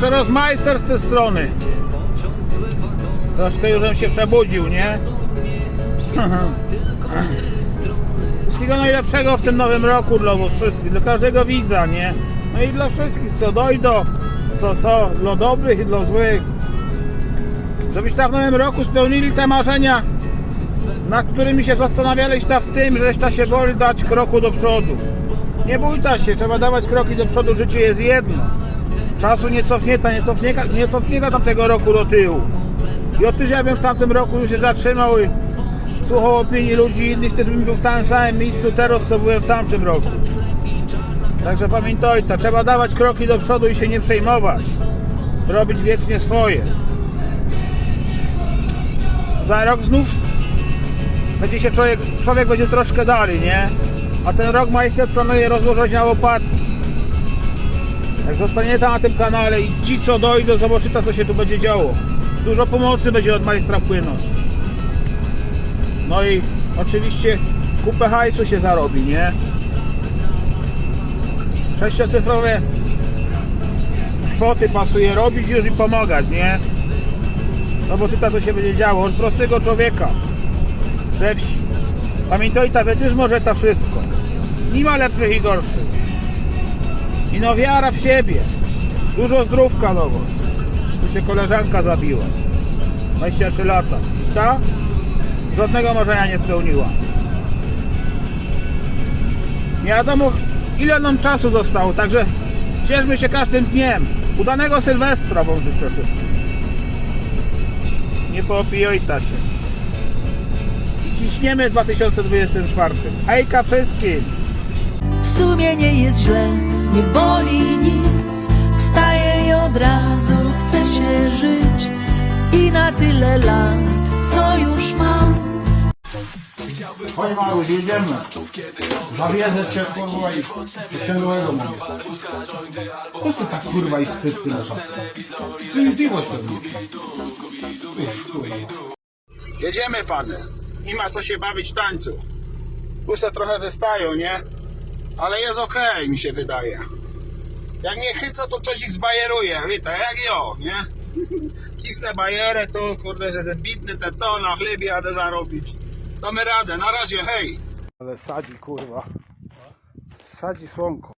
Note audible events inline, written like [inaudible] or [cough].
to rozmajster z tej strony. Troszkę już się przebudził, nie? [laughs] Wszystkiego najlepszego w tym nowym roku dla was wszystkich, dla każdego widza, nie? No i dla wszystkich, co dojdą, co są, dla dobrych i dla złych. Żebyście w nowym roku spełnili te marzenia, nad którymi się zastanawialiście w tym, żeście się boli dać kroku do przodu. Nie bójta się, trzeba dawać kroki do przodu, życie jest jedno. Czasu nie cofnięta, nie cofnięta, nie cofnięta tamtego roku do tyłu. I otóż ja bym w tamtym roku już się zatrzymał i słuchał opinii ludzi innych, też bym był w tym samym miejscu teraz, co byłem w tamtym roku. Także pamiętajcie, trzeba dawać kroki do przodu i się nie przejmować. Robić wiecznie swoje. Za rok znów będzie się człowiek, człowiek będzie troszkę dalej, nie? A ten rok majster planuje rozłożyć na łopatki. Jak zostanie tam na tym kanale i ci co dojdą, zobaczycie co się tu będzie działo. Dużo pomocy będzie od majstra płynąć. No i oczywiście kupę hajsu się zarobi, nie? Sześciocyfrowe kwoty pasuje robić już i pomagać, nie? Zobaczycie co się będzie działo od prostego człowieka ze wsi. Pamiętajcie, wy też może to wszystko. Nie ma lepszych i gorszych. I no wiara w siebie. Dużo zdrówka do was. Tu się koleżanka zabiła. 23 lata. Ta? Żadnego marzenia nie spełniła. Nie wiadomo ile nam czasu zostało, także cieszmy się każdym dniem. Udanego Sylwestra wam życzę wszystkim. Nie poopijojta się. I ciśniemy w 2024. Hejka wszystkim! W sumie nie jest źle, nie boli nic Wstaję i od razu chce się żyć I na tyle lat, co już mam Chodź mały, jedziemy. Zawiezę cię kurwa i księgowego mówię. Po co tak kurwa i scycki na czas? Piwość pewnie. Uff, kurwa. Jedziemy panie. Nie ma co się bawić w tańcu. Usta trochę wystają, nie? Ale jest okej, mi się wydaje. Jak nie chycą, to coś ich zbajeruje, wiecie, jak jo, nie? Cisnę bajerę, to kurde, że ten bitny te to na chlebie jadę zarobić. Damy radę, na razie, hej! Ale sadzi, kurwa. Sadzi słonko.